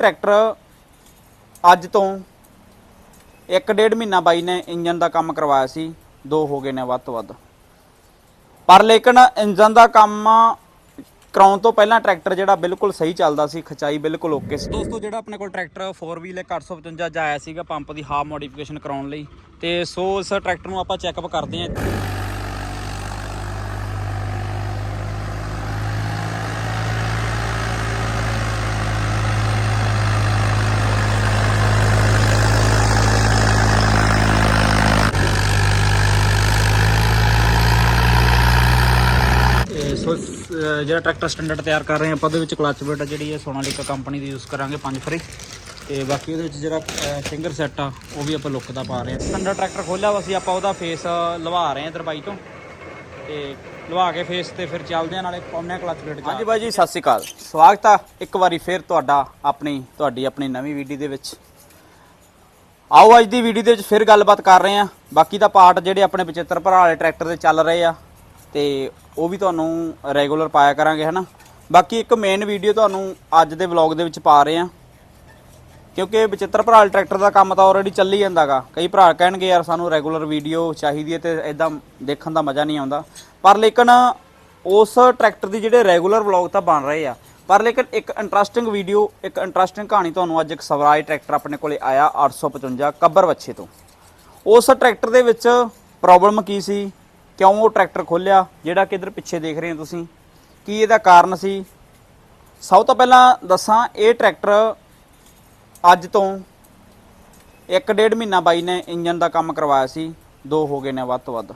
Tractor ਅੱਜ ਤੋਂ ਇੱਕ ਡੇਢ ਮਹੀਨਾ ਬਾਈ ਨੇ ਇੰਜਨ ਦਾ ਕੰਮ ਕਰਵਾਇਆ ਸੀ, ਦੋ ਹੋ ਗਏ ਨੇ ਵੱਧ ਤੋਂ ਵੱਧ। ਪਰ ਲੇਕਿਨ ਇੰਜਨ ਦਾ ਕੰਮ ਕਰਾਉਣ ਤੋਂ ਪਹਿਲਾਂ ਟਰੈਕਟਰ ਜਿਹੜਾ ਬਿਲਕੁਲ ਸਹੀ ਚੱਲਦਾ ਸੀ, ਖਚਾਈ ਬਿਲਕੁਲ ਓਕੇ ਸੀ। ਦੋਸਤੋ, ਜਿਹੜਾ ਆਪਣੇ ਕੋਲ ਟਰੈਕਟਰ 4 ਵੀਲ 855 ਚ ਆਇਆ ਸੀਗਾ ਪੰਪ ਦੀ ਹਾਫ ਮੋਡੀਫਿਕੇਸ਼ਨ ਕਰਾਉਣ ਲਈ। ਤੇ ਸੋ ਇਸ ਟਰੈਕਟਰ ਨੂੰ ਆਪਾਂ ਚੈੱਕਅਪ ਕਰਦੇ ਹਾਂ ਤੇ ਸੋ ਸ- ਅਹ ਜਿਹੜਾ ਟਰੈਕਟਰ ਸਟੈਂਡਰਡ ਤਿਆਰ ਕਰ ਰਹੇ ਹਾਂ ਆਪਾਂ ਉਹਦੇ ਵਿੱਚ ਕਲਚ ਪਲੇਟ ਜਿਹੜੀ ਹੈ ਸੋਨਾਲੀਕਾ ਕੰਪਨੀ ਦੀ ਯੂਜ਼ ਕਰਾਂਗੇ ਪੰਜ ਫਰੀ। ਤੇ ਬਾਕੀ ਉਹਦੇ ਵਿੱਚ ਜਿਹੜਾ ਫਿੰਗਰ ਸੈੱਟ ਆ ਉਹ ਵੀ ਆਪਾਂ ਲੁੱਕ ਦਾ ਪਾ ਰਹੇ ਹਾਂ। ਸਟੈਂਡਰਡ ਟਰੈਕਟਰ ਖੋਲਿਆ ਵਾ ਸੀ ਆਪਾਂ ਉਹਦਾ ਫੇਸ ਲਵਾ ਰਹੇ ਹਾਂ ਦਰਬਾਈ ਤੋਂ। ਤੇ ਲਵਾ ਕੇ ਫੇਸ ਤੇ ਫਿਰ ਚੱਲਦੇ ਆ ਨਾਲੇ ਪਾਉਂਦੇ ਆ ਕਲਚ ਪਲੇਟ ਹਾਂਜੀ ਬਾਈ ਜੀ ਸਤਿ ਸ਼੍ਰੀ ਅਕਾਲ। ਸਵਾਗਤ ਆ ਇੱਕ ਵਾਰੀ ਫਿਰ ਤੁਹਾਡਾ ਆਪਣੀ ਤੁਹਾਡੀ ਆਪਣੀ ਨਵੀਂ ਵੀਡੀਓ ਦੇ ਵਿੱਚ। ਆਓ ਅੱਜ ਦੀ ਵੀਡੀਓ ਦੇ ਵਿੱਚ ਫਿਰ ਗੱਲਬਾਤ ਕਰ ਰਹੇ ਹਾਂ। ਬਾਕੀ ਦਾ ਪਾਰਟ ਜਿਹੜੇ ਆਪਣੇ 75 ਭਰਾ ਵਾਲੇ ਟਰੈਕਟਰ ਦੇ ਚੱਲ ਰਹੇ ਆ ਤੇ ਉਹ ਵੀ ਤੁਹਾਨੂੰ ਰੈਗੂਲਰ ਪਾਇਆ ਕਰਾਂਗੇ, ਹਨਾ? ਬਾਕੀ ਇੱਕ ਮੇਨ ਵੀਡੀਓ ਤੁਹਾਨੂੰ ਅੱਜ ਦੇ ਵਲੌਗ ਦੇ ਵਿੱਚ ਪਾ ਰਹੇ ਆ ਕਿਉਂਕਿ 75 ਭਰਾ ਟਰੈਕਟਰ ਦਾ ਕੰਮ ਤਾਂ ਆਲਰੇਡੀ ਚੱਲੀ ਜਾਂਦਾਗਾ। ਕਈ ਭਰਾ ਕਹਿਣਗੇ, ਯਾਰ, ਸਾਨੂੰ ਰੈਗੂਲਰ ਵੀਡੀਓ ਚਾਹੀਦੀ ਹੈ ਤੇ ਇਦਾਂ ਦੇਖਣ ਦਾ ਮਜ਼ਾ ਨਹੀਂ ਆਉਂਦਾ। ਪਰ ਲੇਕਿਨ ਉਸ ਟਰੈਕਟਰ ਦੀ ਜਿਹੜੇ ਰੈਗੂਲਰ ਵਲੌਗ ਤਾਂ ਬਣ ਰਹੇ ਆ। ਪਰ ਲੇਕਿਨ ਇੱਕ ਇੰਟਰਸਟਿੰਗ ਵੀਡੀਓ ਇੱਕ ਇੰਟਰਸਟਿੰਗ ਕਹਾਣੀ ਤੁਹਾਨੂੰ ਅੱਜ ਇੱਕ ਸਵਰਾਜ ਟਰੈਕਟਰ ਆਪਣੇ ਕੋਲੇ ਆਇਆ 855 ਕੱਬਰ ਵੱਛੇ ਤੋਂ। ਉਸ ਟਰੈਕਟਰ ਦੇ ਵਿੱਚ ਪ੍ਰੋਬਲਮ ਕੀ ਸੀ? ਕਿਉਂ ਉਹ ਟਰੈਕਟਰ ਖੋਲਿਆ? ਜਿਹੜਾ ਕਿ ਇਧਰ ਪਿੱਛੇ ਦੇਖ ਰਹੇ ਹੋ ਤੁਸੀਂ। ਕੀ ਇਹਦਾ ਕਾਰਨ ਸੀ? ਸਭ ਤੋਂ ਪਹਿਲਾਂ ਦੱਸਾਂ, ਇਹ ਟਰੈਕਟਰ ਅੱਜ ਤੋਂ ਇੱਕ ਡੇਢ ਮਹੀਨਾ ਬਾਈ ਨੇ ਇੰਜਨ ਦਾ ਕੰਮ ਕਰਵਾਇਆ ਸੀ। ਦੋ ਹੋ ਗਏ ਨੇ ਵੱਧ ਤੋਂ ਵੱਧ।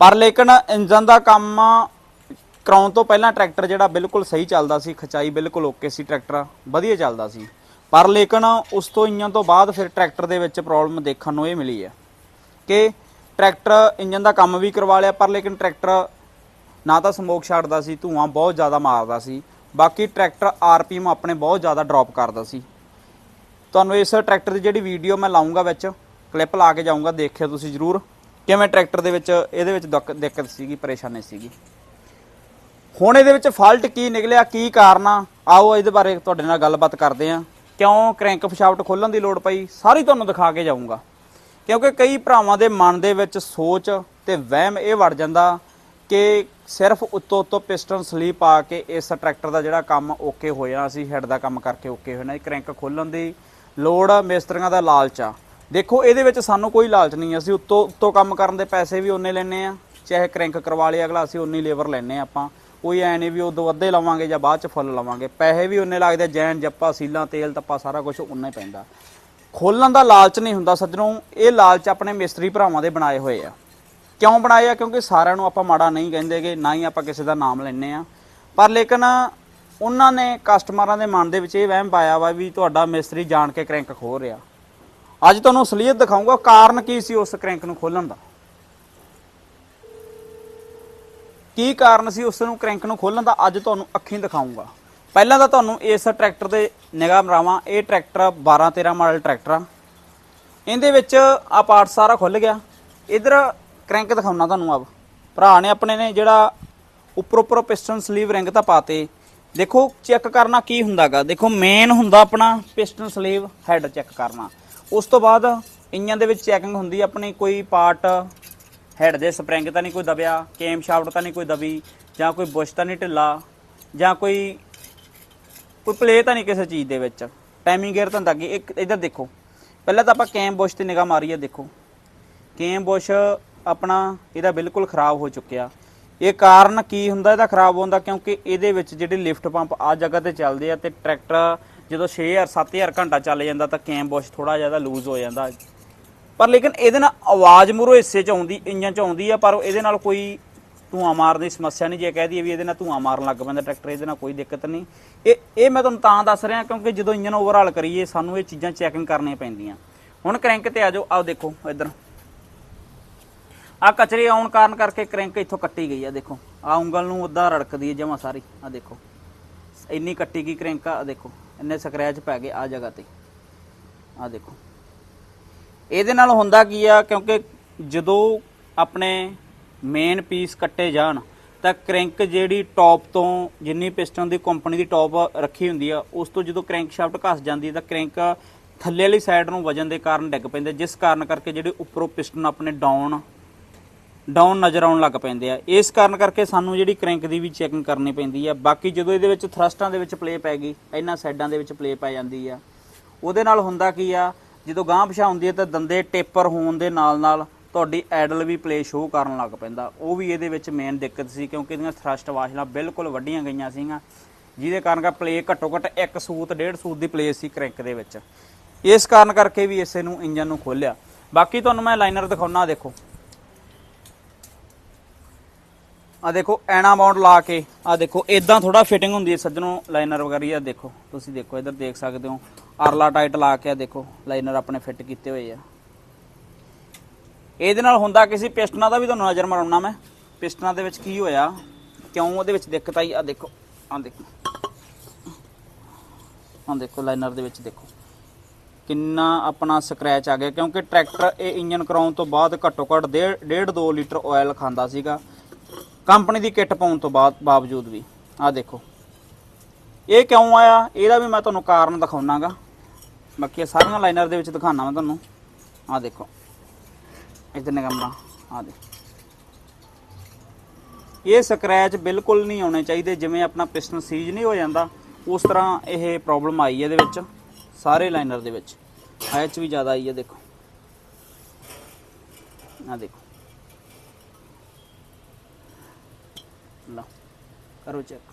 ਪਰ ਲੇਕਿਨ ਇੰਜਨ ਦਾ ਕੰਮ ਕਰਾਉਣ ਤੋਂ ਪਹਿਲਾਂ ਟਰੈਕਟਰ ਜਿਹੜਾ ਬਿਲਕੁਲ ਸਹੀ ਚੱਲਦਾ ਸੀ। ਖਚਾਈ ਬਿਲਕੁਲ ਓਕੇ ਸੀ ਟਰੈਕਟਰ। ਵਧੀਆ ਚੱਲਦਾ ਸੀ। ਪਰ ਲੇਕਿਨ ਉਸ ਤੋਂ ਇੰਜਨ ਤੋਂ ਬਾਅਦ ਫਿਰ ਟਰੈਕਟਰ ਦੇ ਵਿੱਚ ਪ੍ਰੋਬਲਮ ਦੇਖਣ ਨੂੰ ਇਹ ਮਿਲੀ ਹੈ ਕਿ ਟਰੈਕਟਰ ਇੰਜਨ ਦਾ ਕੰਮ ਵੀ ਕਰਵਾ ਲਿਆ, ਪਰ ਲੇਕਿਨ ਟਰੈਕਟਰ ਨਾ ਤਾਂ ਸਮੋਕ ਛੱਡਦਾ ਸੀ, ਧੂਆਂ ਬਹੁਤ ਜ਼ਿਆਦਾ ਮਾਰਦਾ ਸੀ। ਬਾਕੀ ਟਰੈਕਟਰ ਆਰਪੀਐਮ ਆਪਣੇ ਬਹੁਤ ਜ਼ਿਆਦਾ ਡ੍ਰੌਪ ਕਰਦਾ ਸੀ। ਤੁਹਾਨੂੰ ਇਸ ਟਰੈਕਟਰ ਦੀ ਜਿਹੜੀ ਵੀਡੀਓ ਮੈਂ ਲਾਉਂਗਾ ਵਿੱਚ ਕਲਿੱਪ ਲਾ ਕੇ ਜਾਊਂਗਾ, ਦੇਖਿਓ ਤੁਸੀਂ ਜਰੂਰ। ਕਿਵੇਂ ਟਰੈਕਟਰ ਦੇ ਵਿੱਚ, ਇਹਦੇ ਵਿੱਚ ਦਿੱਕ- ਦਿੱਕਤ ਸੀਗੀ, ਪਰੇਸ਼ਾਨੀ ਸੀਗੀ। ਹੁਣ ਇਹਦੇ ਵਿੱਚ ਫਾਲਟ ਕੀ ਨਿਕਲਿਆ, ਕੀ ਕਾਰਨ ਆ? ਆਓ ਇਹਦੇ ਬਾਰੇ ਤੁਹਾਡੇ ਨਾਲ ਗੱਲਬਾਤ ਕਰਦੇ ਆ ਕਿਉਂ ਕ੍ਰੈਂਕ ਸ਼ਾਫਟ ਖੋਲਣ ਦੀ ਲੋੜ ਪਈ? ਸਾਰੀ ਤੁਹਾਨੂੰ ਦਿਖਾ ਕੇ ਜਾਊਂਗਾ। ਕਿਉਂਕਿ ਕਈ ਭਰਾਵਾਂ ਦੇ ਮਨ ਦੇ ਵਿੱਚ ਸੋਚ ਤੇ ਵਹਿਮ ਇਹ ਵੜ ਜਾਂਦਾ ਕਿ ਸਿਰਫ ਉੱਤੋਂ ਉੱਤੋਂ ਪਿਸਟਨ ਸਲੀਪ ਆ ਕੇ ਇਸ ਟਰੈਕਟਰ ਦਾ ਜਿਹੜਾ ਕੰਮ ਓਕੇ ਹੋ ਜਾਣਾ ਸੀ ਹੈਡ ਦਾ ਕੰਮ ਕਰਕੇ ਓਕੇ ਜਾਣਾ ਇਹ ਕ੍ਰੈਂਕ ਖੋਲਣ ਦੀ ਲੋੜ ਮਿਸਤਰੀਆਂ ਦਾ ਲਾਲਚ ਆ। ਦੇਖੋ, ਇਹਦੇ ਵਿੱਚ ਸਾਨੂੰ ਕੋਈ ਲਾਲਚ ਨਹੀਂ, ਅਸੀਂ ਉੱਤੋਂ ਉੱਤੋਂ ਕੰਮ ਕਰਨ ਦੇ ਪੈਸੇ ਵੀ ਉਹਨੇ ਲੈਣੇ ਆ, ਚਾਹੇ ਕ੍ਰੈਂਕ ਕਰਵਾ ਲਿਆ ਅਗਲਾ ਅਸੀਂ ਉਨੀ ਲੇਬਰ ਲੈਣੇ ਆ ਆਪਾਂ। ਕੋਈ ਐ ਨਹੀਂ ਵੀ ਉਦੋਂ ਅੱਧੇ ਲਵਾਂਗੇ ਜਾਂ ਬਾਅਦ ਚ ਫੁੱਲ ਲਵਾਂਗੇ, ਪੈਸੇ ਵੀ ਉਹਨੇ ਲੱਗਦੇ ਜੈਨ, ਜੱਪਾ, ਸੀਲਾਂ, ਤੇਲ, ਤੱਪਾ, ਸਾਰਾ ਕੁਝ ਉਨਾ ਹੀ ਪੈਂਦਾ। ਖੋਲਣ ਦਾ ਲਾਲਚ ਨਹੀਂ ਹੁੰਦਾ ਸੱਜਣੋਂ, ਇਹ ਲਾਲਚ ਆਪਣੇ ਮਿਸਤਰੀ ਭਰਾਵਾਂ ਦੇ ਬਣਾਏ ਹੋਏ ਆ। ਕਿਉਂ ਬਣਾਏ ਆ? ਕਿਉਂਕਿ ਸਾਰਿਆਂ ਨੂੰ ਆਪਾਂ ਮਾੜਾ ਨਹੀਂ ਕਹਿੰਦੇਗੇ ਨਾ ਹੀ ਆਪਾਂ ਕਿਸੇ ਦਾ ਨਾਮ ਲੈਣੇ ਆ। ਪਰ ਲੇਕਿਨ ਉਹਨਾਂ ਨੇ ਕਸਟਮਰਾਂ ਦੇ ਮਨ ਦੇ ਵਿੱਚ ਇਹ ਵਹਿਮ ਪਾਇਆ ਵਾ ਵੀ ਤੁਹਾਡਾ ਮਿਸਤਰੀ ਜਾਣ ਕੇ ਕ੍ਰੈਂਕ ਖੋਲ ਰਿਹਾ। ਅੱਜ ਤੁਹਾਨੂੰ ਅਸਲੀਅਤ ਦਿਖਾਊਂਗਾ ਕਾਰਨ ਕੀ ਸੀ ਉਸ ਕ੍ਰੈਂਕ ਨੂੰ ਖੋਲਣ ਦਾ। ਕੀ ਕਾਰਨ ਸੀ ਉਸ ਨੂੰ ਕ੍ਰੈਂਕ ਨੂੰ ਖੋਲਣ ਦਾ, ਅੱਜ ਤੁਹਾਨੂੰ ਅੱਖੀਂ ਦਿਖਾਊਂਗਾ। ਪਹਿਲਾਂ ਤਾਂ ਤੁਹਾਨੂੰ ਇਸ ਟਰੈਕਟਰ ਦੇ ਨਿਗਾਹ ਮਰਾਵਾਂ ਇਹ ਟਰੈਕਟਰ 12 13 ਮਾਡਲ ਟਰੈਕਟਰ ਆ। ਇਹਦੇ ਵਿੱਚ ਆ ਪਾਰਟ ਸਾਰਾ ਖੁੱਲ ਗਿਆ। ਇਧਰ ਕ੍ਰੈਂਕ ਦਿਖਾਉਣਾ ਤੁਹਾਨੂੰ ਆਪ। ਭਰਾ ਨੇ ਆਪਣੇ ਨੇ ਜਿਹੜਾ ਉੱਪਰ ਉੱਪਰ ਪਿਸਟਨ ਸਲੀਵ ਰਿੰਗ ਤਾਂ ਪਾਤੇ। ਦੇਖੋ, ਚੈੱਕ ਕਰਨਾ ਕੀ ਹੁੰਦਾਗਾ। ਦੇਖੋ ਮੇਨ ਹੁੰਦਾ ਆਪਣਾ ਪਿਸਟਨ ਸਲੀਵ ਹੈਡ ਚੈੱਕ ਕਰਨਾ। ਉਸ ਤੋਂ ਬਾਅਦ ਇੰਜਨ ਦੇ ਵਿੱਚ ਚੈਕਿੰਗ ਹੁੰਦੀ ਆਪਣੀ ਕੋਈ ਪਾਰਟ। ਹੈਡ ਦੇ ਸਪਰਿੰਗ ਤਾਂ ਨਹੀਂ ਕੋਈ ਦਬਿਆ, ਕੇਮ ਸ਼ਾਫਟ ਤਾਂ ਨਹੀਂ ਕੋਈ ਦਬੀ, ਜਾਂ ਕੋਈ ਬੁਸ਼ ਤਾਂ ਨਹੀਂ ਢਿੱਲਾ, ਜਾਂ ਕੋਈ ਕੋਈ ਪਲੇ ਤਾਂ ਨਹੀਂ ਕਿਸੇ ਚੀਜ਼ ਦੇ ਵਿੱਚ। ਟਾਈਮਿੰਗ ਗੇਅਰ ਤਾਂ ਲੱਗੀ ਇੱਕ ਇੱਧਰ ਦੇਖੋ। ਪਹਿਲਾਂ ਤਾਂ ਆਪਾਂ ਕੈਮ ਬੁਸ਼ ਤੇ ਨਿਗਾਹ ਮਾਰੀ ਆ ਦੇਖੋ। ਕੈਮ ਬੁਸ਼ ਆਪਣਾ ਇਹਦਾ ਬਿਲਕੁਲ ਖਰਾਬ ਹੋ ਚੁੱਕਿਆ। ਇਹ ਕਾਰਨ ਕੀ ਹੁੰਦਾ? ਇਹਦਾ ਖਰਾਬ ਹੋਣ ਦਾ ਕਿਉਂਕਿ ਇਹਦੇ ਵਿੱਚ ਜਿਹੜੇ ਲਿਫਟ ਪੰਪ ਆ ਜਗ੍ਹਾ ਤੇ ਚੱਲਦੇ ਆ ਤੇ ਟਰੈਕਟਰ ਜਦੋਂ 6000 7000 ਘੰਟਾ ਚੱਲ ਜਾਂਦਾ ਤਾਂ ਕੈਮ ਬੁਸ਼ ਥੋੜਾ ਜ਼ਿਆਦਾ ਲੂਜ਼ ਹੋ ਜਾਂਦਾ। ਪਰ ਲੇਕਿਨ ਇਹਦੇ ਨਾਲ ਆਵਾਜ਼ ਮੂਰੋ ਹਿੱਸੇ ਚ ਆਉਂਦੀ ਇੰਜਨ ਚ ਆਉਂਦੀ ਆ, ਪਰ ਇਹਦੇ ਨਾਲ ਕੋਈ ਧੂਆਂ ਮਾਰਨ ਦੀ ਸਮੱਸਿਆ ਨਹੀਂ ਜੇ ਕਹਿ ਦਈਏ ਵੀ ਇਹਦੇ ਨਾਲ ਧੂਆਂ ਮਾਰਨ ਲੱਗ ਪੈਂਦਾ, ਟਰੈਕਟਰ ਇਹਦੇ ਨਾਲ ਕੋਈ ਦਿੱਕਤ ਨਹੀਂ। ਇਹ ਇਹ ਮੈਂ ਤੁਹਾਨੂੰ ਤਾਂ ਦੱਸ ਰਿਹਾ ਕਿਉਂਕਿ ਜਦੋਂ ਇੰਜਨ ਓਵਰਹਾਲ ਕਰੀਏ, ਸਾਨੂੰ ਇਹ ਚੀਜ਼ਾਂ ਚੈਕਿੰਗ ਕਰਨੀਆਂ ਪੈਂਦੀਆਂ। ਹੁਣ ਕ੍ਰੈਂਕ ਤੇ ਆ ਜਾਓ ਆਓ ਦੇਖੋ, ਇੱਧਰ। ਆ ਕਚਰੇ ਆਉਣ ਕਾਰਨ ਕਰਕੇ ਕ੍ਰੈਂਕ ਇੱਥੋਂ ਕੱਟੀ ਗਈ ਆ, ਦੇਖੋ। ਆ ਉਂਗਲ ਨੂੰ ਉਦਾਂ ਰੜਕਦੀ ਹੈ ਜਮਾ ਸਾਰੀ ਆ ਦੇਖੋ। ਇੰਨੀ ਕੱਟੀ ਗਈ ਕ੍ਰੈਂਕ ਆ ਦੇਖੋ। ਇੰਨੇ ਸਕ੍ਰੈਚ ਪੈ ਗਏ ਆ ਜਗ੍ਹਾ ਤੇ। ਆ ਦੇਖੋ। ਇਹਦੇ ਨਾਲ ਹੁੰਦਾ ਕੀ ਆ, ਕਿਉਂਕਿ ਜਦੋਂ ਆਪਣੇ ਮੇਨ ਪੀਸ ਕੱਟੇ ਜਾਣ, ਤਾਂ ਕ੍ਰੈਂਕ ਜਿਹੜੀ ਟੌਪ ਤੋਂ ਜਿੰਨੀ ਪਿਸਟਨ ਦੀ ਕੰਪਨੀ ਦੀ ਟੌਪ ਰੱਖੀ ਹੁੰਦੀ ਆ, ਉਸ ਤੋਂ ਜਦੋਂ ਕ੍ਰੈਂਕ ਸ਼ਾਫਟ ਘਸ ਜਾਂਦੀ ਤਾਂ ਕ੍ਰੈਂਕ ਥੱਲੇ ਵਾਲੀ ਸਾਈਡ ਨੂੰ ਵਜਨ ਦੇ ਕਾਰਨ ਡਿੱਗ ਪੈਂਦੇ ਜਿਸ ਕਾਰਨ ਕਰਕੇ ਜਿਹੜੇ ਉੱਪਰੋਂ ਪਿਸਟਨ ਆਪਣੇ ਡਾਊਨ ਡਾਊਨ ਨਜ਼ਰ ਆਉਣ ਲੱਗ ਪੈਂਦੇ ਆ। ਇਸ ਕਾਰਨ ਕਰਕੇ ਸਾਨੂੰ ਜਿਹੜੀ ਕ੍ਰੈਂਕ ਦੀ ਵੀ ਚੈਕਿੰਗ ਕਰਨੀ ਪੈਂਦੀ ਆ। ਬਾਕੀ ਜਦੋਂ ਇਹਦੇ ਵਿੱਚ ਥਰਸਟਾਂ ਦੇ ਵਿੱਚ ਪਲੇ ਪੈ ਗਈ, ਇਹਨਾਂ ਸਾਈਡਾਂ ਦੇ ਵਿੱਚ ਪਲੇ ਪੈ ਜਾਂਦੀ ਆ। ਉਹਦੇ ਨਾਲ ਹੁੰਦਾ ਕੀ ਆ, ਜਦੋਂ ਗਾਂਹ ਪਿਛਾਂ ਹੁੰਦੀ ਹੈ ਤਾਂ ਦੰਦੇ ਟੇਪਰ ਹੋਣ ਦੇ ਨਾਲ ਨਾਲ ਤੁਹਾਡੀ ਐਡਲ ਵੀ ਪਲੇ ਸ਼ੋਅ ਕਰਨ ਲੱਗ ਪੈਂਦਾ। ਉਹ ਵੀ ਇਹਦੇ ਵਿੱਚ ਮੇਨ ਦਿੱਕਤ ਸੀ ਕਿਉਂਕਿ ਇਹਦੀਆਂ ਥਰਸਟ ਵਾਸ਼ਲਾਂ ਬਿਲਕੁਲ ਵੱਡੀਆਂ ਗਈਆਂ ਸੀਗੀਆਂ, ਜਿਹਦੇ ਕਾਰਨ ਕਾ ਪਲੇ ਘੱਟੋ ਘੱਟ ਇੱਕ ਸੂਤ, ਡੇਢ ਸੂਤ ਦੀ ਪਲੇ ਸੀ ਕ੍ਰੈਂਕ ਦੇ ਵਿੱਚ। ਇਸ ਕਾਰਨ ਕਰਕੇ ਵੀ ਇਸੇ ਨੂੰ ਇੰਜਨ ਨੂੰ ਖੋਲਿਆ ਬਾਕੀ ਤੁਹਾਨੂੰ ਮੈਂ ਲਾਈਨਰ ਦਿਖਾਉਣਾ ਦੇਖੋ। ਆ ਦੇਖੋ ਐਨਾ ਮਾਉਂਟ ਲਾ ਕੇ ਆ ਦੇਖੋ ਇਦਾਂ ਥੋੜਾ ਫਿਟਿੰਗ ਹੁੰਦੀ ਹੈ ਸੱਜਣੋ ਲਾਈਨਰ ਵਗੈਰਾ ਆ ਦੇਖੋ। ਤੁਸੀਂ ਦੇਖੋ, ਇਧਰ ਦੇਖ ਸਕਦੇ ਹੋ। ਅਰਲਾ ਟਾਈਟ ਲਾ ਕੇ ਆ ਦੇਖੋ ਲਾਈਨਰ ਆਪਣੇ ਫਿੱਟ ਕੀਤੇ ਹੋਏ ਆ। ਇਹਦੇ ਨਾਲ ਹੁੰਦਾ ਕਿ ਕਿਸੇ ਪਿਸਟਨਾਂ ਦਾ ਵੀ ਤੁਹਾਨੂੰ ਨਜ਼ਰ ਮਾਰਉਣਾ ਮੈਂ। ਪਿਸਟਨਾਂ ਦੇ ਵਿੱਚ ਕੀ ਹੋਇਆ? ਕਿਉਂ ਉਹਦੇ ਵਿੱਚ ਦਿੱਕਤ ਆਈ? ਆ ਦੇਖੋ ਆ ਦੇਖੋ। ਆ ਦੇਖੋ, ਲਾਈਨਰ ਦੇ ਵਿੱਚ ਦੇਖੋ। ਕਿੰਨਾ ਆਪਣਾ ਸਕ੍ਰੈਚ ਆ ਗਿਆ, ਕਿਉਂਕਿ ਟਰੈਕਟਰ ਇਹ ਇੰਜਨ ਕਰਾਉਣ ਤੋਂ ਬਾਅਦ ਘੱਟੋ ਘੱਟ 1.5 2 ਲੀਟਰ ਆਇਲ ਖਾਂਦਾ ਸੀਗਾ। ਕੰਪਨੀ ਦੀ ਕਿੱਟ ਪਾਉਣ ਤੋਂ ਬਾਅਦ, ਬਾਵਜੂਦ ਵੀ। ਆ ਦੇਖੋ। ਇਹ ਕਿਉਂ ਆਇਆ? ਇਹਦਾ ਵੀ ਮੈਂ ਤੁਹਾਨੂੰ ਕਾਰਨ ਦਿਖਾਉਣਾਗਾ। ਬਾਕੀ ਸਾਰੀਆਂ ਲਾਈਨਰ ਦੇ ਵਿੱਚ ਦਿਖਾਣਾ ਮੈਂ ਤੁਹਾਨੂੰ। ਆ ਦੇਖੋ। ਇਧਰ ਨੇ ਕਮਰਾ ਆ ਦੇ ਇਹ ਸਕ੍ਰੈਚ ਬਿਲਕੁਲ ਨਹੀਂ ਆਉਣੇ ਚਾਹੀਦੇ, ਜਿਵੇਂ ਆਪਣਾ ਪਿਸਟਨ ਸੀਜ ਨਹੀਂ ਹੋ ਜਾਂਦਾ, ਉਸ ਤਰ੍ਹਾਂ ਇਹ ਪ੍ਰੋਬਲਮ ਆਈ ਹੈ ਇਹਦੇ ਵਿੱਚ, ਸਾਰੇ ਲਾਈਨਰ ਦੇ ਵਿੱਚ। ਐਚ ਵੀ ਜ਼ਿਆਦਾ ਆਈ ਹੈ, ਦੇਖੋ। ਆ ਦੇਖੋ। ਲਓ, ਕਰੋ ਚੈੱਕ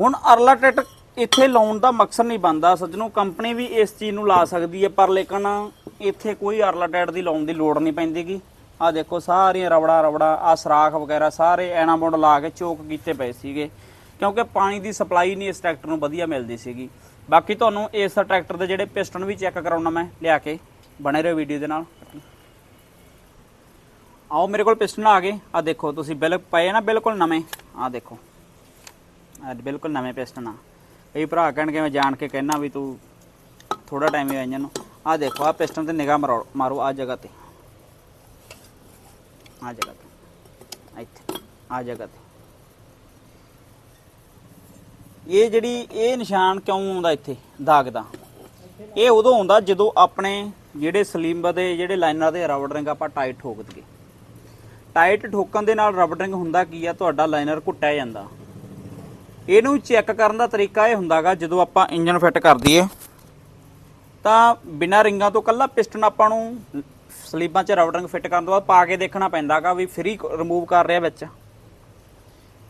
ਹੁਣ ਅਰਲਾ ਟੈਟ ਇੱਥੇ ਲਾਉਣ ਦਾ ਮਕਸਦ ਨਹੀਂ ਬਣਦਾ ਸੱਜਣੋ, ਕੰਪਨੀ ਵੀ ਇਸ ਚੀਜ਼ ਨੂੰ ਲਾ ਸਕਦੀ ਹੈ, ਪਰ ਲੇਕਿਨ ਇੱਥੇ ਕੋਈ ਅਰਲਾ ਟੈਟ ਦੀ ਲਾਉਣ ਦੀ ਲੋੜ ਨਹੀਂ ਪੈਂਦੀਗੀ। ਆ ਦੇਖੋ, ਸਾਰੀਆਂ ਰਵੜਾ ਰਵੜਾ ਆ ਸਰਾਖ ਵਗੈਰਾ, ਸਾਰੇ ਐਨਾਬੋਂਡ ਲਾ ਕੇ ਚੋਕ ਕੀਤੇ ਪਏ ਸੀਗੇ। ਕਿਉਂਕਿ ਪਾਣੀ ਦੀ ਸਪਲਾਈ ਨਹੀਂ ਇਸ ਟਰੈਕਟਰ ਨੂੰ ਵਧੀਆ ਮਿਲਦੀ ਸੀਗੀ। ਬਾਕੀ ਤੁਹਾਨੂੰ ਇਸ ਟਰੈਕਟਰ ਦੇ ਜਿਹੜੇ ਪਿਸਟਨ ਵੀ ਚੈੱਕ ਕਰਾਉਣਾ ਮੈਂ, ਲਿਆ ਕੇ ਬਣੇ ਰਹੋ ਵੀਡੀਓ ਦੇ ਨਾਲ। ਆਓ, ਮੇਰੇ ਕੋਲ ਪਿਸਟਨ ਆ ਗਏ। ਆ ਦੇਖੋ, ਤੁਸੀਂ ਬਿਲਕੁਲ ਪਏ ਨਾ ਬਿਲਕੁਲ ਨਵੇਂ? ਆ ਦੇਖੋ। ਆ ਬਿਲਕੁਲ ਨਵੇਂ ਪਿਸਟਨ ਆ। ਕਈ ਭਰਾ ਕਹਿਣਗੇ, ਮੈਂ ਜਾਣ ਕੇ ਕਹਿਣਾ ਵੀ ਤੂੰ ਥੋੜਾ ਟਾਈਮ ਹੀ ਆਈਆਂ ਨੂੰ। ਆ ਦੇਖੋ ਆ ਪਿਸਟਨ ਤੇ ਨਿਗਾਹ ਮਾਰੋ ਮਾਰੋ ਆ ਜਗ੍ਹਾ ਤੇ। ਆ ਜਗ੍ਹਾ ਤੇ। ਇੱਥੇ ਆ ਜਗ੍ਹਾ ਤੇ। ਇਹ ਜਿਹੜੀ, ਇਹ ਨਿਸ਼ਾਨ ਕਿਉਂ ਆਉਂਦਾ ਇੱਥੇ, ਦਾਗ ਦਾ? ਇਹ ਉਦੋਂ ਆਉਂਦਾ ਜਦੋਂ ਆਪਣੇ ਜਿਹੜੇ ਸਲੀਮਬਰ ਦੇ ਜਿਹੜੇ ਲਾਈਨਰ ਦੇ ਰਬੜ ਰਿੰਗ ਆਪਾਂ ਟਾਈਟ ਠੋਕ ਦਈਏ। ਟਾਈਟ ਠੋਕਣ ਦੇ ਨਾਲ ਰਬੜ ਰਿੰਗ ਹੁੰਦਾ ਕੀ ਆ? ਤੁਹਾਡਾ ਲਾਈਨਰ ਘੁੱਟਿਆ ਜਾਂਦਾ। ਇਹਨੂੰ ਚੈੱਕ ਕਰਨ ਦਾ ਤਰੀਕਾ ਇਹ ਹੁੰਦਾਗਾ, ਜਦੋਂ ਆਪਾਂ ਇੰਜਨ ਫਿੱਟ ਕਰ ਦਈਏ, ਤਾਂ ਬਿਨਾਂ ਰਿੰਗਾਂ ਤੋਂ ਕੱਲਾ ਪਿਸਟਨ ਆਪਾਂ ਨੂੰ ਸਲੀਬਾਂ 'ਚ ਰਬੜ ਫਿੱਟ ਕਰਨ ਤੋਂ ਬਾਅਦ ਪਾ ਕੇ ਦੇਖਣਾ ਪੈਂਦਾਗਾ ਵੀ ਫ੍ਰੀ ਰਿਮੂਵ ਕਰ ਰਿਹਾ ਵਿੱਚ।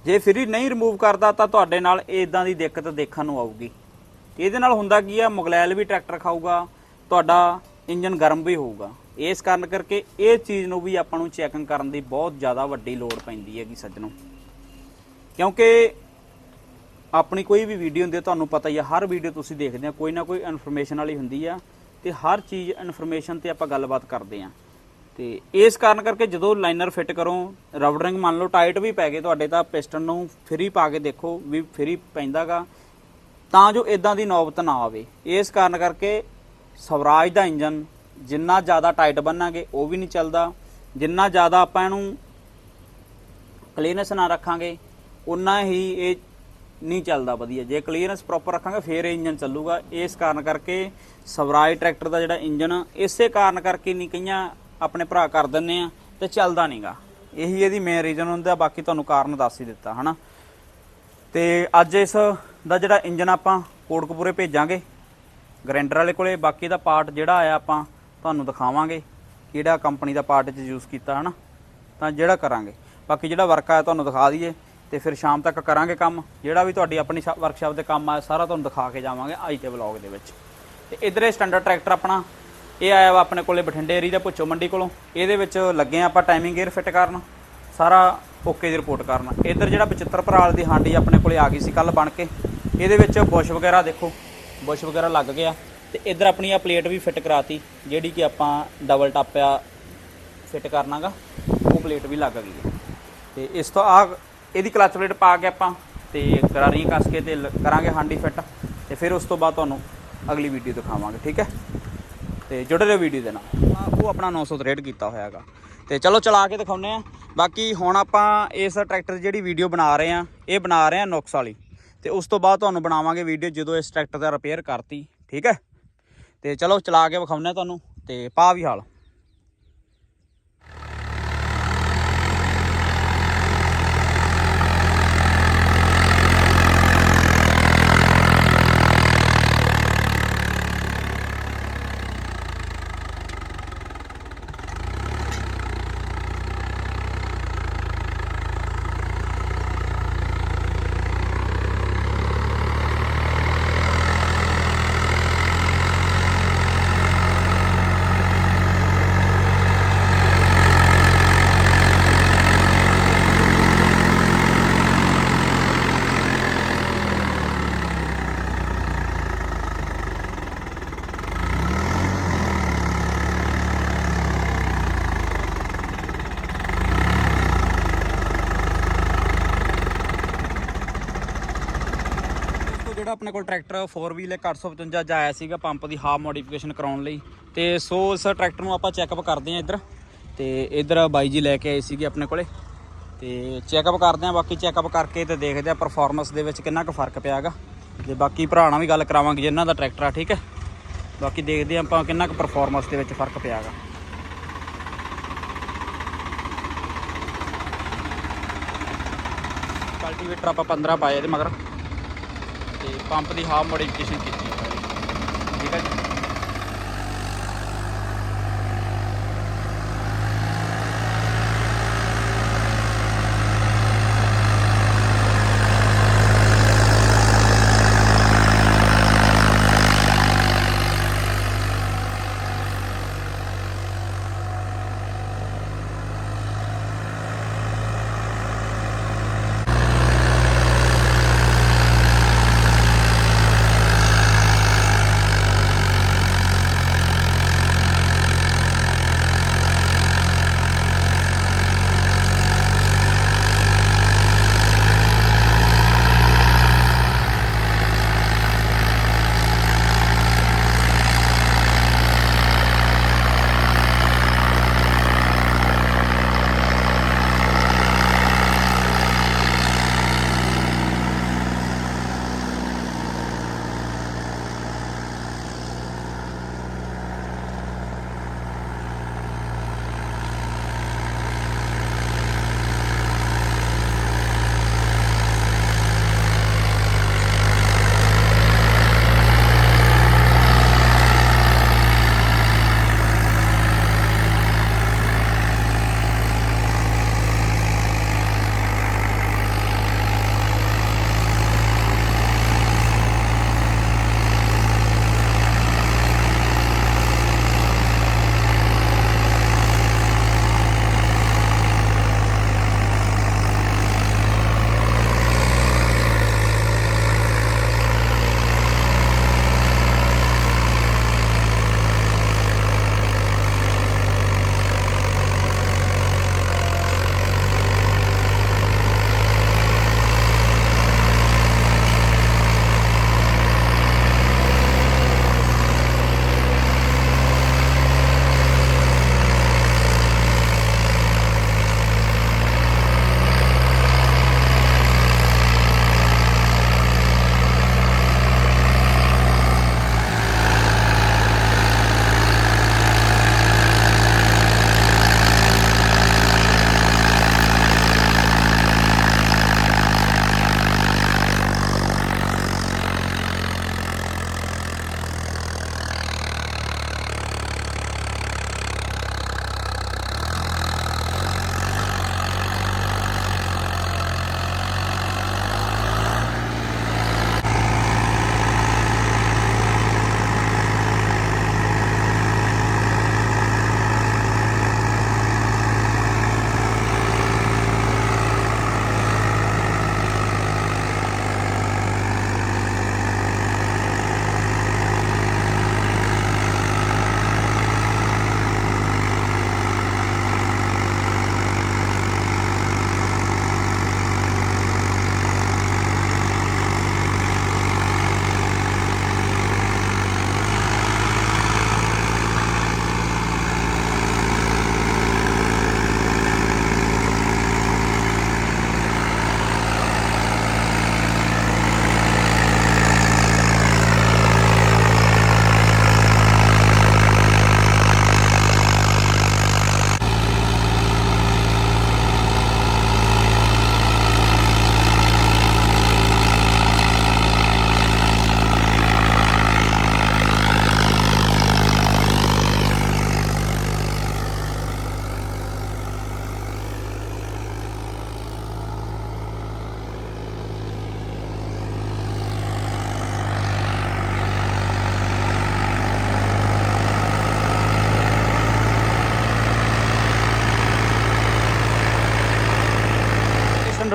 ਜੇ ਫ੍ਰੀ ਨਹੀਂ ਰਿਮੂਵ ਕਰਦਾ, ਤਾਂ ਤੁਹਾਡੇ ਨਾਲ ਇਦਾਂ ਦੀ ਦਿੱਕਤ ਦੇਖਣ ਨੂੰ ਆਊਗੀ। ਇਹਦੇ ਨਾਲ ਹੁੰਦਾ ਕੀ ਆ, ਮੁਗਲੈਲ ਵੀ ਟਰੈਕਟਰ ਖਾਊਗਾ, ਤੁਹਾਡਾ ਇੰਜਨ ਗਰਮ ਵੀ ਹੋਊਗਾ। ਇਸ ਕਾਰਨ ਕਰਕੇ ਇਹ ਚੀਜ਼ ਨੂੰ ਵੀ ਆਪਾਂ ਨੂੰ ਚੈਕਿੰਗ ਕਰਨ ਦੀ ਬਹੁਤ ਜ਼ਿਆਦਾ ਵੱਡੀ ਲੋੜ ਪੈਂਦੀ ਹੈਗੀ ਸੱਜਣੋ। ਕਿਉਂਕਿ ਆਪਣੀ ਕੋਈ ਵੀ ਵੀਡੀਓ ਹੁੰਦੀ ਹੈ, ਤੁਹਾਨੂੰ ਪਤਾ ਹੀ ਆ ਹਰ ਵੀਡੀਓ ਤੁਸੀਂ ਦੇਖਦੇ ਆ ਕੋਈ ਨਾ ਕੋਈ ਇਨਫੋਰਮੇਸ਼ਨ ਵਾਲੀ ਹੁੰਦੀ ਆ ਤੇ ਹਰ ਚੀਜ਼ ਇਨਫੋਰਮੇਸ਼ਨ ਤੇ ਆਪਾਂ ਗੱਲਬਾਤ ਕਰਦੇ ਆ ਤੇ ਇਸ ਕਾਰਨ ਕਰਕੇ ਜਦੋਂ ਲਾਈਨਰ ਫਿੱਟ ਕਰੋ ਰਬੜ ਮੰਨ ਲਓ ਟਾਈਟ ਵੀ ਪੈ ਗਏ, ਤੁਹਾਡੇ ਤਾਂ ਪਿਸਟਨ ਨੂੰ ਫਰੀ ਪਾ ਕੇ ਦੇਖੋ ਵੀ ਫ੍ਰੀ ਪੈਂਦਾਗਾ। ਤਾਂ ਜੋ ਇਦਾਂ ਦੀ ਨੌਬਤ ਨਾ ਆਵੇ। ਇਸ ਕਾਰਨ ਕਰਕੇ ਸਵਰਾਜ ਦਾ ਇੰਜਨ ਜਿੰਨਾ ਜ਼ਿਆਦਾ ਟਾਈਟ ਬੰਨਾਂਗੇ, ਉਹ ਵੀ ਨਹੀਂ ਚੱਲਦਾ। ਜਿੰਨਾ ਜ਼ਿਆਦਾ ਆਪਾਂ ਇਹਨੂੰ ਕਲੀਨੈਸ ਨਾ ਰੱਖਾਂਗੇ ਉਨਾ ਹੀ ਇਹ ਨਹੀਂ ਚੱਲਦਾ ਵਧੀਆ। ਜੇ ਕਲੀਅਰੈਂਸ ਪ੍ਰੋਪਰ ਰੱਖਾਂਗੇ, ਫੇਰ ਇਹ ਇੰਜਨ ਚੱਲੂਗਾ। ਇਸ ਕਾਰਨ ਕਰਕੇ ਸਵਰਾਜ ਟਰੈਕਟਰ ਦਾ ਜਿਹੜਾ ਇੰਜਨ ਇਸੇ ਕਾਰਨ ਕਰਕੇ ਨਹੀਂ ਕਈਆਂ ਆਪਣੇ ਭਰਾ ਕਰ ਦਿੰਨੇ ਆ ਤੇ ਚੱਲਦਾ ਨਹੀਂਗਾ ਇਹੀ ਇਹਦੀ ਮੇਨ ਰੀਜ਼ਨ ਹੁੰਦਾ, ਬਾਕੀ ਤੁਹਾਨੂੰ ਕਾਰਨ ਦੱਸ ਹੀ ਦਿੱਤਾ, ਹਨਾ? ਤੇ ਅੱਜ ਇਸ ਦਾ ਜਿਹੜਾ ਇੰਜਨ ਆਪਾਂ ਕੋਟਕਪੂਰੇ ਭੇਜਾਂਗੇ। ਗ੍ਰੈਂਡਰ ਵਾਲੇ ਕੋਲੇ, ਬਾਕੀ ਦਾ ਪਾਰਟ ਜਿਹੜਾ ਆਇਆ, ਆਪਾਂ ਤੁਹਾਨੂੰ ਦਿਖਾਵਾਂਗੇ, ਕਿਹੜਾ ਕੰਪਨੀ ਦਾ ਪਾਰਟ ਚ ਯੂਜ਼ ਕੀਤਾ, ਹਨਾ? ਤਾਂ ਜਿਹੜਾ ਕਰਾਂਗੇ। ਬਾਕੀ ਜਿਹੜਾ ਵਰਕ ਆਇਆ, ਤੁਹਾਨੂੰ ਦਿਖਾ ਦਈਏ। ਤੇ ਫਿਰ ਸ਼ਾਮ ਤੱਕ ਕਰਾਂਗੇ ਕੰਮ। ਜਿਹੜਾ ਵੀ ਤੁਹਾਡੀ ਆਪਣੀ ਵਰਕਸ਼ਾਪ ਦੇ ਕੰਮ ਆਇਆ ਸਾਰਾ ਤੁਹਾਨੂੰ ਦਿਖਾ ਕੇ ਜਾਵਾਂਗੇ ਅੱਜ ਦੇ ਵਲੌਗ ਦੇ ਵਿੱਚ। ਤੇ ਇਧਰ ਇਹ ਸਟੈਂਡਰਡ ਟਰੈਕਟਰ ਆਪਣਾ, ਇਹ ਆਇਆ ਵਾ ਆਪਣੇ ਕੋਲੇ ਬਠਿੰਡੇ ਏਰੀ ਦਾ ਪੁੱਛੋ ਮੰਡੀ ਕੋਲੋਂ। ਇਹਦੇ ਵਿੱਚ ਲੱਗੇ ਆ ਆਪਾਂ ਟਾਈਮਿੰਗ ਗੇਅਰ ਫਿੱਟ ਕਰਨ। ਸਾਰਾ ਓਕੇ ਦੀ ਰਿਪੋਰਟ ਕਰਨ। ਇਧਰ ਜਿਹੜਾ 75 ਪਰਾਲ ਦੀ ਹਾਂਡੀ ਆਪਣੇ ਕੋਲੇ ਆ ਗਈ ਸੀ ਕੱਲ ਬਣ ਕੇ। ਇਹਦੇ ਵਿੱਚ ਬੁਸ਼ ਵਗੈਰਾ ਦੇਖੋ ਬੁਸ਼ ਵਗੈਰਾ ਲੱਗ ਗਿਆ। ਤੇ ਇਧਰ ਆਪਣੀ ਆ ਪਲੇਟ ਵੀ ਫਿੱਟ ਕਰਾਤੀ, ਜਿਹੜੀ ਕਿ ਆਪਾਂ ਡਬਲ ਟਾਪਿਆ ਫਿੱਟ ਕਰਨਾਗਾ ਉਹ ਪਲੇਟ ਵੀ ਲੱਗ ਗਈ ਹੈ। ਤੇ ਇਸ ਤੋਂ ਆ ਇਹਦੀ ਕਲਚ ਪਲੇਟ ਪਾ ਕੇ ਆਪਾਂ ਤੇ ਕਰਾਰੀ ਕੱਸ ਕੇ ਤੇ ਲ- ਕਰਾਂਗੇ ਹਾਂਡੀ ਫਿੱਟ ਤੇ ਫਿਰ ਉਸ ਤੋਂ ਬਾਅਦ ਤੁਹਾਨੂੰ ਅਗਲੀ ਵੀਡੀਓ ਦਿਖਾਵਾਂਗੇ, ਠੀਕ ਹੈ? ਤੇ ਜੁੜੇ ਰਹੋ ਵੀਡੀਓ ਦੇ ਨਾਲ। ਉਹ ਆਪਣਾ 963 ਕੀਤਾ ਹੋਇਆ ਹੈਗਾ। ਤੇ ਚਲੋ ਚਲਾ ਕੇ ਦਿਖਾਉਂਦੇ ਆ ਬਾਕੀ ਹੁਣ ਆਪਾਂ ਇਸ ਟਰੈਕਟਰ ਦੀ ਜਿਹੜੀ ਵੀਡੀਓ ਬਣਾ ਰਹੇ ਆ ਇਹ ਬਣਾ ਰਹੇ ਆ ਨੁਕਸ ਵਾਲੀ। ਤੇ ਉਸ ਤੋਂ ਬਾਅਦ ਤੁਹਾਨੂੰ ਬਣਾਵਾਂਗੇ ਵੀਡੀਓ ਜਦੋਂ ਇਸ ਟਰੈਕਟਰ ਦਾ ਰਿਪੇਅਰ ਕਰਤੀ, ਠੀਕ ਹੈ? ਤੇ ਚਲੋ ਚਲਾ ਕੇ ਵਿਖਾਉਂਦੇ ਆ ਤੁਹਾਨੂੰ ਤੇ ਪਾ ਵੀ ਹਾਲ। ਆਪਣੇ ਕੋਲ ਟਰੈਕਟਰ 4 ਵੀਲ 855 ਚ ਆਇਆ ਸੀਗਾ ਪੰਪ ਦੀ ਹਾਫ ਮੋਡੀਫਿਕੇਸ਼ਨ ਕਰਾਉਣ ਲਈ। ਤੇ ਸੋ ਇਸ ਟਰੈਕਟਰ ਨੂੰ ਆਪਾਂ ਚੈੱਕਅਪ ਕਰਦੇ ਆਂ ਇੱਧਰ। ਤੇ ਇੱਧਰ ਬਾਈ ਜੀ ਲੈ ਕੇ ਆਏ ਸੀਗੇ ਆਪਣੇ ਕੋਲੇ। ਤੇ ਚੈੱਕਅਪ ਕਰਦੇ ਆਂ ਬਾਕੀ ਚੈੱਕਅਪ ਕਰਕੇ ਤੇ ਦੇਖਦੇ ਆਂ ਪਰਫਾਰਮੈਂਸ ਦੇ ਵਿੱਚ ਕਿੰਨਾ ਕੁ ਫ਼ਰਕ ਪਿਆਗਾ। ਤੇ ਬਾਕੀ ਭਰਾ ਨਾਲ ਵੀ ਗੱਲ ਕਰਾਵਾਂਗੇ ਜਿਨ੍ਹਾਂ ਦਾ ਟਰੈਕਟਰ ਆ, ਠੀਕ ਹੈ? ਬਾਕੀ ਦੇਖਦੇ ਆਂ ਆਪਾਂ ਕਿੰਨਾ ਕੁ ਪਰਫਾਰਮੈਂਸ ਦੇ ਵਿੱਚ ਫ਼ਰਕ ਪਿਆਗਾ। ਕਲਟੀਵੇਟਰ ਆਪਾਂ 15 ਪਾਏ ਇਹਦੇ ਮਗਰ। ਪੰਪ ਦੀ ਹਾਫ ਮੋਡੀਫਿਕੇਸ਼ਨ ਕੀਤੀ।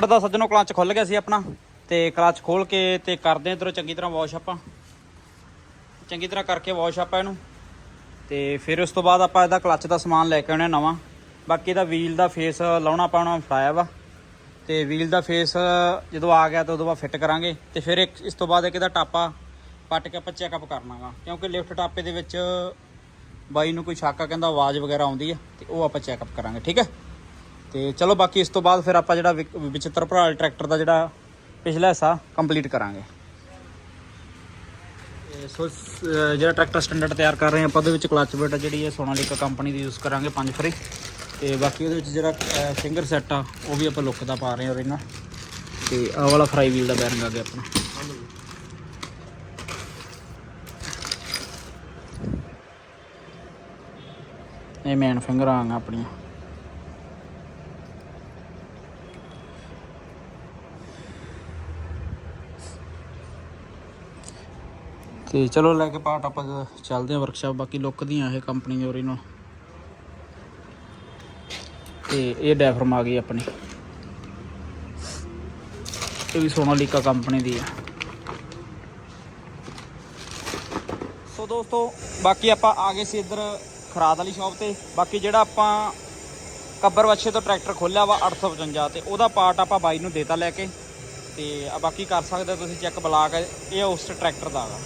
ਸਟੈਂਡਰਡ ਦਾ ਸੱਜਣੋ ਕਲਚ ਖੁੱਲ ਗਿਆ ਸੀ ਆਪਣਾ ਤੇ ਕਲਚ ਖੋਲ ਕੇ ਤੇ ਕਰਦੇ ਇਧਰੋਂ ਚੰਗੀ ਤਰ੍ਹਾਂ ਵਾਸ਼ ਆਪਾਂ। ਚੰਗੀ ਤਰ੍ਹਾਂ ਕਰਕੇ ਵਾਸ਼ ਆਪਾਂ ਇਹਨੂੰ। ਤੇ ਫਿਰ ਉਸ ਤੋਂ ਬਾਅਦ ਆਪਾਂ ਇਹਦਾ ਕਲਚ ਦਾ ਸਮਾਨ ਲੈ ਕੇ ਆਉਣਾ ਨਵਾਂ। ਬਾਕੀ ਇਹਦਾ ਵੀਲ ਦਾ ਫੇਸ ਲਾਉਣਾ ਆਪਾਂ ਨੂੰ ਫੜਾਇਆ ਵਾ। ਤੇ ਵੀਲ ਦਾ ਫੇਸ ਜਦੋਂ ਆ ਗਿਆ ਤਾਂ ਉਦੋਂ ਬਾਅਦ ਫਿੱਟ ਕਰਾਂਗੇ। ਤੇ ਫਿਰ ਇੱਕ ਇਸ ਤੋਂ ਬਾਅਦ ਇੱਕ ਇਹਦਾ ਟਾਪਾ ਪੱਟ ਕੇ ਆਪਾਂ ਚੈੱਕਅਪ ਕਰਨਾਗਾ ਕਿਉਂਕਿ ਲਿਫਟ ਟਾਪੇ ਦੇ ਵਿੱਚ ਬਾਈ ਨੂੰ ਕੋਈ ਸ਼ੱਕ ਆ ਕਹਿੰਦਾ ਆਵਾਜ਼ ਵਗੈਰਾ ਆਉਂਦੀ ਹੈ ਤੇ ਉਹ ਆਪਾਂ ਚੈੱਕਅਪ ਕਰਾਂਗੇ, ਠੀਕ ਹੈ? ਤੇ ਚਲੋ ਬਾਕੀ ਇਸ ਤੋਂ ਬਾਅਦ ਫਿਰ ਆਪਾਂ ਜਿਹੜਾ ਵਿਕ- ਵਿਚਿੱਤਰ ਭਰਾ ਟਰੈਕਟਰ ਦਾ ਜਿਹੜਾ ਪਿਛਲਾ ਹਿੱਸਾ ਕੰਪਲੀਟ ਕਰਾਂਗੇ। ਤੇ ਸੋ ਜਿਹੜਾ ਟਰੈਕਟਰ ਸਟੈਂਡਰਡ ਤਿਆਰ ਕਰ ਰਹੇ ਹਾਂ ਆਪਾਂ, ਉਹਦੇ ਵਿੱਚ ਕਲਚ ਬੇਟਾ ਜਿਹੜੀ ਹੈ ਸੋਨਾਲੀਕਾ ਕੰਪਨੀ ਦੀ ਯੂਜ਼ ਕਰਾਂਗੇ ਪੰਜ ਫਰੀ ਤੇ ਬਾਕੀ ਉਹਦੇ ਵਿੱਚ ਜਿਹੜਾ ਫਿੰਗਰ ਸੈੱਟ ਆ, ਉਹ ਵੀ ਆਪਾਂ ਲੁੱਕ ਦਾ ਪਾ ਰਹੇ ਹਾਂ ਉਹਦੇ ਨਾਲ। ਤੇ ਆਹ ਵਾਲਾ ਫਰਾਈ ਵੀਲ ਦਾ ਬੈਰਿੰਗ ਆ ਗਿਆ ਆਪਣਾ। ਇਹ ਮੇਨ ਫਿੰਗਰ ਆਂਗਾ ਆਪਣੀਆਂ। ਤੇ ਚਲੋ ਲੈ ਕੇ ਪਾਰਟ ਆਪਾਂ ਚੱਲਦੇ ਹਾਂ ਵਰਕਸ਼ਾਪ ਬਾਕੀ ਲੁੱਕ ਦੀਆਂ ਇਹ ਕੰਪਨੀ ਦੀ ਓਰੀਜਨਲ ਤੇ ਇਹ ਡੈਫਰਮ ਆ ਗਈ ਆਪਣੀ। ਇਹ ਵੀ ਸੋਨਾਲੀਕਾ ਕੰਪਨੀ ਦੀ ਆ। ਸੋ ਦੋਸਤੋ, ਬਾਕੀ ਆਪਾਂ ਆ ਗਏ ਸੀ ਇੱਧਰ ਖਰਾਦ ਵਾਲੀ ਸ਼ਾਪ ਤੇ। ਬਾਕੀ ਜਿਹੜਾ ਆਪਾਂ ਕੱਬਰ ਵੱਛੇ ਤੋਂ ਟਰੈਕਟਰ ਖੋਲਿਆ ਵਾ 855 ਤੇ ਉਹਦਾ ਪਾਰਟ ਆਪਾਂ ਬਾਈ ਨੂੰ ਦੇਤਾ ਲੈ ਕੇ। ਤੇ ਬਾਕੀ ਕਰ ਸਕਦੇ ਤੁਸੀਂ ਚੈੱਕ ਬਲਾ ਕੇ ਇਹ ਉਸ ਟਰੈਕਟਰ ਦਾ ਵਾ।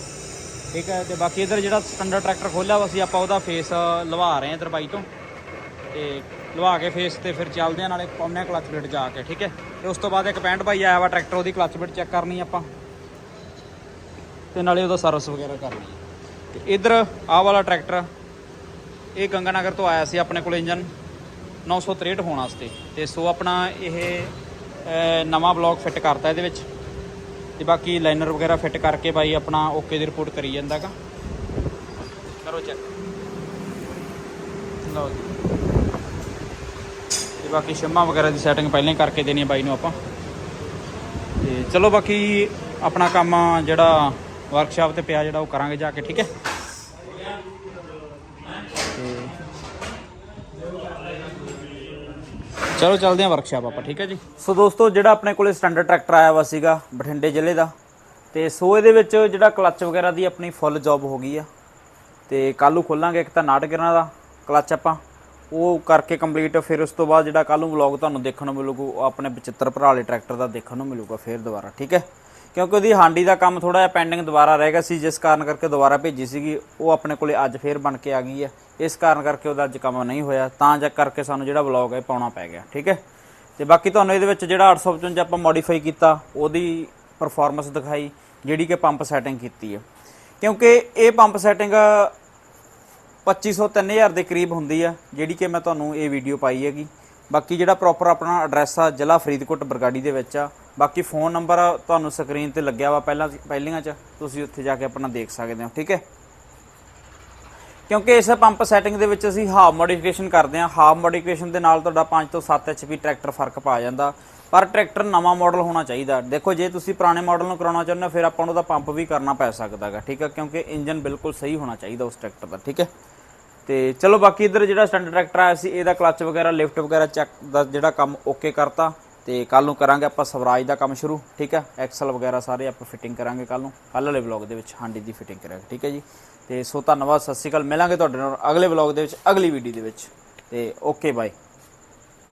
ਠੀਕ ਹੈ, ਤੇ ਬਾਕੀ ਇਧਰ ਜਿਹੜਾ ਸਟੈਂਡਰਡ ਟਰੈਕਟਰ ਖੋਲਿਆ ਵਾ ਸੀ ਆਪਾਂ ਉਹਦਾ ਫੇਸ ਲਵਾ ਰਹੇ ਹਾਂ ਇਧਰ ਬਾਈ ਤੋਂ। ਤੇ ਲਵਾ ਕੇ ਫੇਸ ਤੇ ਫਿਰ ਚੱਲਦੇ ਆ ਨਾਲੇ ਪਾਉਨੇ ਕਲਚ ਪਲੇਟ ਜਾ ਕੇ, ਠੀਕ ਹੈ। ਤੇ ਉਸ ਤੋਂ ਬਾਅਦ ਇੱਕ ਪੈਂਟ ਬਾਈ ਆਇਆ ਵਾ ਟਰੈਕਟਰ, ਉਹਦੀ ਕਲਚ ਪਲੇਟ ਚੈੱਕ ਕਰਨੀ ਆਪਾਂ। ਤੇ ਨਾਲੇ ਉਹਦਾ ਸਰਵਿਸ ਵਗੈਰਾ ਕਰਨੀ ਹੈ ਤੇ ਇਧਰ ਆਹ ਵਾਲਾ ਟਰੈਕਟਰ, ਇਹ ਗੰਗਾਨਗਰ ਤੋਂ ਆਇਆ ਸੀ ਆਪਣੇ ਕੋਲ ਇੰਜਨ 963 ਹੋਣ ਵਾਸਤੇ। ਤੇ ਸੋ ਆਪਣਾ ਇਹ ਨਵਾਂ ਬਲੌਕ ਫਿੱਟ ਕਰਤਾ ਇਹਦੇ ਵਿੱਚ। ਤੇ ਬਾਕੀ ਲਾਈਨਰ ਵਗੈਰਾ ਫਿੱਟ ਕਰਕੇ ਬਾਈ ਆਪਣਾ ਓਕੇ ਦੀ ਰਿਪੋਰਟ ਕਰੀ ਜਾਂਦਾਗਾ। ਕਰੋ ਚੈੱਕ ਲਓ ਜੀ। ਤੇ ਬਾਕੀ ਸ਼ਮਾ ਵਗੈਰਾ ਦੀ ਸੈਟਿੰਗ ਪਹਿਲਾਂ ਹੀ ਕਰਕੇ ਦੇਣੀ ਹੈ ਬਾਈ ਨੂੰ ਆਪਾਂ। ਤੇ ਚਲੋ ਬਾਕੀ ਆਪਣਾ ਕੰਮ ਜਿਹੜਾ ਵਰਕਸ਼ਾਪ ਤੇ ਪਿਆ ਜਿਹੜਾ ਉਹ ਕਰਾਂਗੇ ਜਾ ਕੇ, ਠੀਕ ਹੈ? ਚਲੋ ਚੱਲਦੇ ਹਾਂ ਵਰਕਸ਼ਾਪ ਆਪਾਂ, ਠੀਕ ਹੈ ਜੀ? ਸੋ ਦੋਸਤੋ, ਜਿਹੜਾ ਆਪਣੇ ਕੋਲੇ ਸਟੈਂਡਰਡ ਟਰੈਕਟਰ ਆਇਆ ਵਾ ਸੀਗਾ, ਬਠਿੰਡੇ ਜ਼ਿਲ੍ਹੇ ਦਾ। ਤੇ ਸੋ ਇਹਦੇ ਵਿੱਚ ਜਿਹੜਾ ਕਲੱਚ ਵਗੈਰਾ ਦੀ ਆਪਣੀ ਫੁੱਲ ਜੌਬ ਹੋ ਗਈ ਆ। ਤੇ ਕੱਲ੍ਹ ਨੂੰ ਖੋਲਾਂਗੇ ਇੱਕ ਤਾਂ ਨਾਟਗਰਾਂ ਦਾ ਕਲੱਚ ਆਪਾਂ। ਉਹ ਕਰਕੇ ਕੰਪਲੀਟ ਫਿਰ ਉਸ ਤੋਂ ਬਾਅਦ ਜਿਹੜਾ ਕੱਲ੍ਹ ਨੂੰ ਵਲੌਗ ਤੁਹਾਨੂੰ ਦੇਖਣ ਨੂੰ ਮਿਲੂਗਾ, ਉਹ ਆਪਣੇ 75 ਭਰਾ ਵਾਲੇ ਟਰੈਕਟਰ ਦਾ ਦੇਖਣ ਨੂੰ ਮਿਲੂਗਾ, ਫਿਰ ਦੁਬਾਰਾ, ਠੀਕ ਹੈ? ਕਿਉਂਕਿ ਉਹਦੀ ਹਾਂਡੀ ਦਾ ਕੰਮ ਥੋੜਾ ਜਿਹਾ ਪੈਂਡਿੰਗ ਦੁਬਾਰਾ ਰਹਿ ਗਿਆ ਸੀ, ਜਿਸ ਕਾਰਨ ਕਰਕੇ ਦੁਬਾਰਾ ਭੇਜੀ ਸੀਗੀ, ਉਹ ਆਪਣੇ ਕੋਲੇ ਅੱਜ ਫੇਰ ਬਣ ਕੇ ਆ ਗਈ ਹੈ। ਇਸ ਕਾਰਨ ਕਰਕੇ ਉਹਦਾ ਅੱਜ ਕੰਮ ਨਹੀਂ ਹੋਇਆ, ਤਾਂ ਜਾ ਕਰਕੇ ਸਾਨੂੰ ਜਿਹੜਾ ਵਲੌਗ ਹੈ, ਪਾਉਣਾ ਪੈ ਗਿਆ, ਠੀਕ ਹੈ? ਤੇ ਬਾਕੀ ਤੁਹਾਨੂੰ ਇਹਦੇ ਵਿੱਚ ਜਿਹੜਾ 855 ਆਪਾਂ ਮੋਡੀਫਾਈ ਕੀਤਾ, ਉਹਦੀ ਪਰਫਾਰਮੈਂਸ ਦਿਖਾਈ, ਜਿਹੜੀ ਕਿ ਪੰਪ ਸੈਟਿੰਗ ਕੀਤੀ ਹੈ। ਕਿਉਂਕਿ ਇਹ ਪੰਪ ਸੈਟਿੰਗ 2500 3000 ਦੇ ਕਰੀਬ ਹੁੰਦੀ ਆ ਜਿਹੜੀ ਕਿ ਮੈਂ ਤੁਹਾਨੂੰ ਇਹ ਵੀਡੀਓ ਪਾਈ ਹੈਗੀ। ਬਾਕੀ ਜਿਹੜਾ ਪ੍ਰੋਪਰ ਆਪਣਾ ਐਡਰੈਸ ਆ, ਜ਼ਿਲ੍ਹਾ ਫਰੀਦਕੋਟ ਬਰਗਾੜੀ ਦੇ ਵਿੱਚ ਆ। ਬਾਕੀ ਫੋਨ ਨੰਬਰ ਤੁਹਾਨੂੰ ਸਕਰੀਨ ਤੇ ਲੱਗਿਆ ਵਾ ਪਹਿਲਾਂ ਪਹਿਲੀਆਂ 'ਚ, ਤੁਸੀਂ ਉੱਥੇ ਜਾ ਕੇ ਆਪਣਾ ਦੇਖ ਸਕਦੇ ਹੋ, ਠੀਕ ਹੈ? ਕਿਉਂਕਿ ਇਸ ਪੰਪ ਸੈਟਿੰਗ ਦੇ ਵਿੱਚ ਅਸੀਂ ਹਾਫ ਮੋਡੀਫਿਕੇਸ਼ਨ ਕਰਦੇ ਹਾਂ। ਹਾਫ ਮੋਡੀਫਿਕੇਸ਼ਨ ਦੇ ਨਾਲ ਤੁਹਾਡਾ 5 ਤੋਂ 7 ਐਚਪੀ ਟਰੈਕਟਰ ਫ਼ਰਕ ਪਾ ਜਾਂਦਾ। ਪਰ ਟਰੈਕਟਰ ਨਵਾਂ ਮਾਡਲ ਹੋਣਾ ਚਾਹੀਦਾ। ਦੇਖੋ, ਜੇ ਤੁਸੀਂ ਪੁਰਾਣੇ ਮਾਡਲ ਨੂੰ ਕਰਾਉਣਾ ਚਾਹੁੰਦੇ ਹੋ, ਫਿਰ ਆਪਾਂ ਨੂੰ ਉਹਦਾ ਪੰਪ ਵੀ ਕਰਨਾ ਪੈ ਸਕਦਾਗਾ ਠੀਕ ਹੈ? ਕਿਉਂਕਿ ਇੰਜਨ ਬਿਲਕੁਲ ਸਹੀ ਹੋਣਾ ਚਾਹੀਦਾ ਉਸ ਟਰੈਕਟਰ ਦਾ, ਠੀਕ ਹੈ? ਤੇ ਚਲੋ ਬਾਕੀ ਇਧਰ ਜਿਹੜਾ ਸਟੈਂਡਰਡ ਟਰੈਕਟਰ ਆਇਆ ਸੀ, ਇਹਦਾ ਕਲੱਚ ਵਗੈਰਾ, ਲਿਫਟ ਵਗੈਰਾ ਚੈੱਕ ਦਾ ਜਿਹੜਾ ਕੰਮ ਓਕੇ ਕਰਤਾ ਤੇ ਕੱਲ ਨੂੰ ਕਰਾਂਗੇ ਆਪਾਂ ਸਵਰਾਜ ਦਾ ਕੰਮ ਸ਼ੁਰੂ, ਠੀਕ ਹੈ? ਐਕਸਲ ਵਗੈਰਾ ਸਾਰੇ ਆਪਾਂ ਫਿਟਿੰਗ ਕਰਾਂਗੇ ਕੱਲ ਨੂੰ। ਕੱਲ ਵਾਲੇ ਵਲੌਗ ਦੇ ਵਿੱਚ ਹਾਂਡੀ ਦੀ ਫਿਟਿੰਗ ਕਰਾਂਗੇ, ਠੀਕ ਹੈ ਜੀ? ਤੇ ਸੋ ਧੰਨਵਾਦ, ਸਤਿ ਸ਼੍ਰੀ ਅਕਾਲ, ਮਿਲਾਂਗੇ ਤੁਹਾਡੇ ਨਾਲ ਅਗਲੇ ਵਲੌਗ ਦੇ ਵਿੱਚ, ਅਗਲੀ ਵੀਡੀਓ ਦੇ ਵਿੱਚ। ਤੇ ਓਕੇ ਬਾਏ